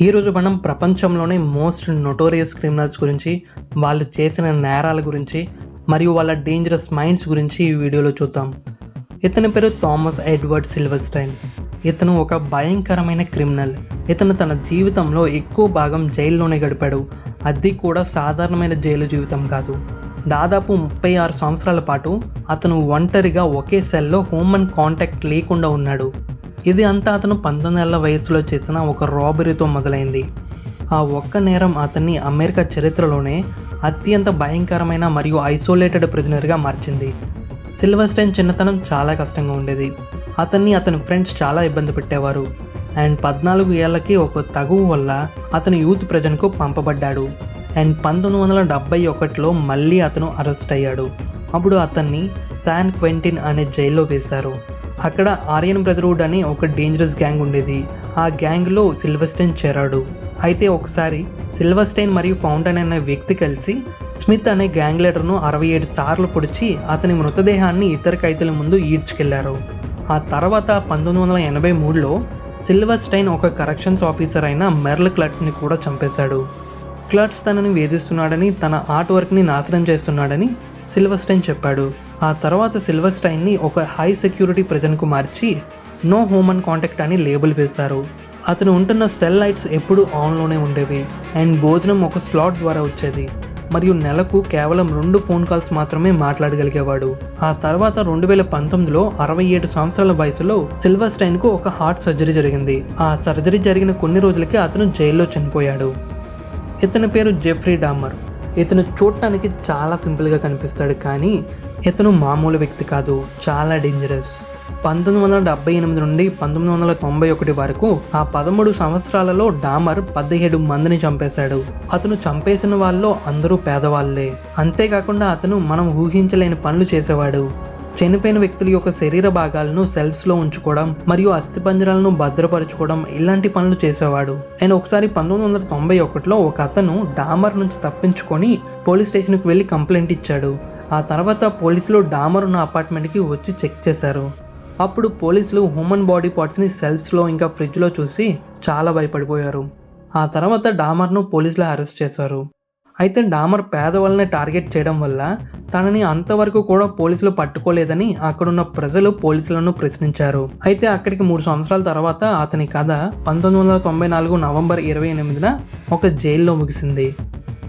ఈరోజు మనం ప్రపంచంలోనే మోస్ట్ నొటోరియస్ క్రిమినల్స్ గురించి వాళ్ళు చేసిన నేరాల గురించి మరియు వాళ్ళ డేంజరస్ మైండ్స్ గురించి ఈ వీడియోలో చూద్దాం. ఇతని పేరు థామస్ ఎడ్వర్డ్ సిల్వర్స్టైన్. ఇతను ఒక భయంకరమైన క్రిమినల్. ఇతను తన జీవితంలో ఎక్కువ భాగం జైల్లోనే గడిపాడు. అది కూడా సాధారణమైన జైలు జీవితం కాదు. దాదాపు ముప్పై ఆరు సంవత్సరాల పాటు అతను ఒంటరిగా ఒకే సెల్లో హ్యూమన్ కాంటాక్ట్ లేకుండా ఉన్నాడు. ఇది అంతా అతను పంతొమ్మిదేళ్ళ వయసులో చేసిన ఒక రాబరీతో మొదలైంది. ఆ ఒక్క నేరం అతన్ని అమెరికా చరిత్రలోనే అత్యంత భయంకరమైన మరియు ఐసోలేటెడ్ ప్రిజనర్గా మార్చింది. సిల్వర్స్టైన్ చిన్నతనం చాలా కష్టంగా ఉండేది. అతన్ని అతని ఫ్రెండ్స్ చాలా ఇబ్బంది పెట్టేవారు. అండ్ పద్నాలుగు ఏళ్ళకి ఒక తగువు వల్ల అతను యూత్ ప్రజలకు పంపబడ్డాడు. అండ్ పంతొమ్మిది వందల డెబ్బై ఒకటిలో మళ్ళీ అతను అరెస్ట్ అయ్యాడు. అప్పుడు అతన్ని శాన్ క్వెంటిన్ అనే జైల్లో వేశారు. అక్కడ ఆర్యన్ బ్రదర్హుడ్ అని ఒక డేంజరస్ గ్యాంగ్ ఉండేది. ఆ గ్యాంగ్లో సిల్వర్స్టైన్ చేరాడు. అయితే ఒకసారి సిల్వర్స్టైన్ మరియు ఫౌంటైన్ అనే వ్యక్తి కలిసి స్మిత్ అనే గ్యాంగ్ లీడర్ను అరవై ఏడు సార్లు పొడిచి అతని మృతదేహాన్ని ఇతర ఖైదీల ముందు ఈడ్చుకెళ్ళారు. ఆ తర్వాత పంతొమ్మిది వందల ఎనభై మూడులో సిల్వర్స్టైన్ ఒక కరెక్షన్స్ ఆఫీసర్ అయిన మెర్ల్ క్లట్స్ని కూడా చంపేశాడు. క్లట్స్ తనని వేధిస్తున్నాడని తన ఆర్ట్ వర్క్ని నాశనం చేస్తున్నాడని సిల్వర్స్టైన్ చెప్పాడు. ఆ తర్వాత సిల్వర్ స్టైన్ని ఒక హై సెక్యూరిటీ ప్రజలకు మార్చి నో హ్యూమన్ కాంటాక్ట్ అని లేబుల్ వేశారు. అతను ఉంటున్న సెల్ లైట్స్ ఎప్పుడూ ఆన్లోనే ఉండేవి. అండ్ భోజనం ఒక స్లాట్ ద్వారా వచ్చేది. మరియు నెలకు కేవలం రెండు ఫోన్ కాల్స్ మాత్రమే మాట్లాడగలిగేవాడు. ఆ తర్వాత రెండు వేల పంతొమ్మిదిలో అరవై ఏడు సంవత్సరాల వయసులో సిల్వర్ స్టైన్కు ఒక హార్ట్ సర్జరీ జరిగింది. ఆ సర్జరీ జరిగిన కొన్ని రోజులకి అతను జైల్లో చనిపోయాడు. ఇతని పేరు జెఫ్రీ డామర్. ఇతను చూడటానికి చాలా సింపుల్గా కనిపిస్తాడు కానీ ఇతను మామూలు వ్యక్తి కాదు చాలా డేంజరస్ పంతొమ్మిది వందల డెబ్బై ఎనిమిది నుండి పంతొమ్మిది వందల తొంభై ఒకటి వరకు ఆ పదమూడు సంవత్సరాలలో డామర్ పదిహేడు మందిని చంపేశాడు. అతను చంపేసిన వాళ్ళలో అందరూ పేదవాళ్ళే అంతేకాకుండా అతను మనం ఊహించలేని పనులు చేసేవాడు. చనిపోయిన వ్యక్తుల యొక్క శరీర భాగాలను సెల్స్లో ఉంచుకోవడం మరియు అస్థిపంజరాలను భద్రపరచుకోవడం ఇలాంటి పనులు చేసేవాడు. ఆయన ఒకసారి పంతొమ్మిది వందల తొంభై ఒకటిలో ఒక అతను డామర్ నుంచి తప్పించుకొని పోలీస్ స్టేషన్కి వెళ్ళి కంప్లైంట్ ఇచ్చాడు. ఆ తర్వాత పోలీసులు డామర్ ఉన్న అపార్ట్మెంట్కి వచ్చి చెక్ చేశారు. అప్పుడు పోలీసులు హ్యూమన్ బాడీ పార్ట్స్ని సెల్స్లో ఇంకా ఫ్రిడ్జ్లో చూసి చాలా భయపడిపోయారు. ఆ తర్వాత డామర్ను పోలీసులు అరెస్ట్ చేశారు. అయితే డామర్ పేదవాళ్ళని టార్గెట్ చేయడం వల్ల తనని అంతవరకు కూడా పోలీసులు పట్టుకోలేదని అక్కడున్న ప్రజలు పోలీసులను ప్రశ్నించారు. అయితే అక్కడికి మూడు సంవత్సరాల తర్వాత అతని కథ పంతొమ్మిది వందల తొంభై నాలుగు నవంబర్ ఇరవై ఎనిమిదిన ఒక జైల్లో ముగిసింది.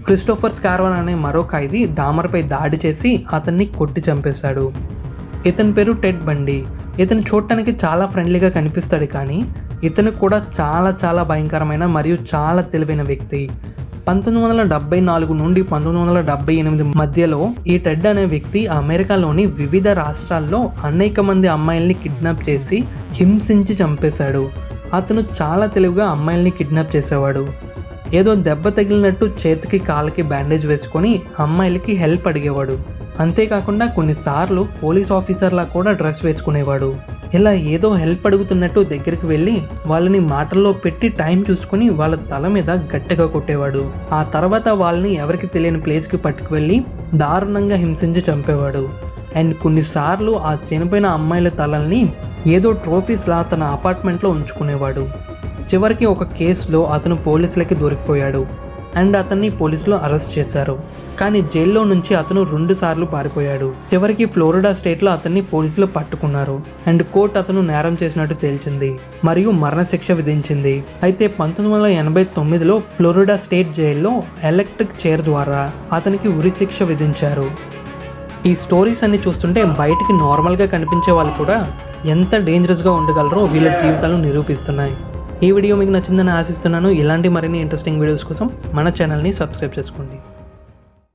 క్రిస్టోఫర్ స్కార్వన్ అనే మరో ఖైదీ డామర్పై దాడి చేసి అతన్ని కొట్టి చంపేశాడు. ఇతని పేరు టెడ్ బండి. ఇతను చూడటానికి చాలా ఫ్రెండ్లీగా కనిపిస్తాడు కానీ ఇతను కూడా చాలా చాలా భయంకరమైన మరియు చాలా తెలివైన వ్యక్తి. పంతొమ్మిది వందల డెబ్బై నాలుగు నుండి పంతొమ్మిది వందల డెబ్బై ఎనిమిది మధ్యలో ఈ టెడ్ అనే వ్యక్తి అమెరికాలోని వివిధ రాష్ట్రాల్లో అనేక మంది అమ్మాయిల్ని కిడ్నాప్ చేసి హింసించి చంపేశాడు. అతను చాలా తెలివిగా అమ్మాయిల్ని కిడ్నాప్ చేసేవాడు. ఏదో దెబ్బ తగిలినట్టు చేతికి కాళ్ళకి బ్యాండేజ్ వేసుకొని అమ్మాయిలకి హెల్ప్ అడిగేవాడు. అంతేకాకుండా కొన్నిసార్లు పోలీస్ ఆఫీసర్లా కూడా డ్రెస్ వేసుకునేవాడు. ఇలా ఏదో హెల్ప్ అడుగుతున్నట్టు దగ్గరికి వెళ్ళి వాళ్ళని మాటల్లో పెట్టి టైం చూసుకుని వాళ్ళ తల మీద గట్టిగా కొట్టేవాడు. ఆ తర్వాత వాళ్ళని ఎవరికి తెలియని ప్లేస్కి పట్టుకువెళ్ళి దారుణంగా హింసించి చంపేవాడు. అండ్ కొన్నిసార్లు ఆ చనిపోయిన అమ్మాయిల తలల్ని ఏదో ట్రోఫీస్లా తన అపార్ట్మెంట్లో ఉంచుకునేవాడు. చివరికి ఒక కేసులో అతను పోలీసులకి దొరికిపోయాడు. అండ్ అతన్ని పోలీసులు అరెస్ట్ చేశారు. కానీ జైల్లో నుంచి అతను రెండు సార్లు పారిపోయాడు. చివరికి ఫ్లోరిడా స్టేట్లో అతన్ని పోలీసులు పట్టుకున్నారు. అండ్ కోర్టు అతను నేరం చేసినట్టు తేల్చింది. మరియు మరణశిక్ష విధించింది. అయితే పంతొమ్మిది వందల ఎనభై తొమ్మిదిలో ఫ్లోరిడా స్టేట్ జైల్లో ఎలక్ట్రిక్ చైర్ ద్వారా అతనికి ఉరి శిక్ష విధించారు. ఈ స్టోరీస్ అన్ని చూస్తుంటే బయటికి నార్మల్గా కనిపించే వాళ్ళు కూడా ఎంత డేంజరస్గా ఉండగలరో వీళ్ళ జీవితాలను నిరూపిస్తున్నాయి. ఈ వీడియో మీకు నచ్చిందని ఆశిస్తున్నాను. ఇలాంటి మరిన్ని ఇంట్రెస్టింగ్ వీడియోస్ కోసం మన ఛానల్ని సబ్స్క్రైబ్ చేసుకోండి.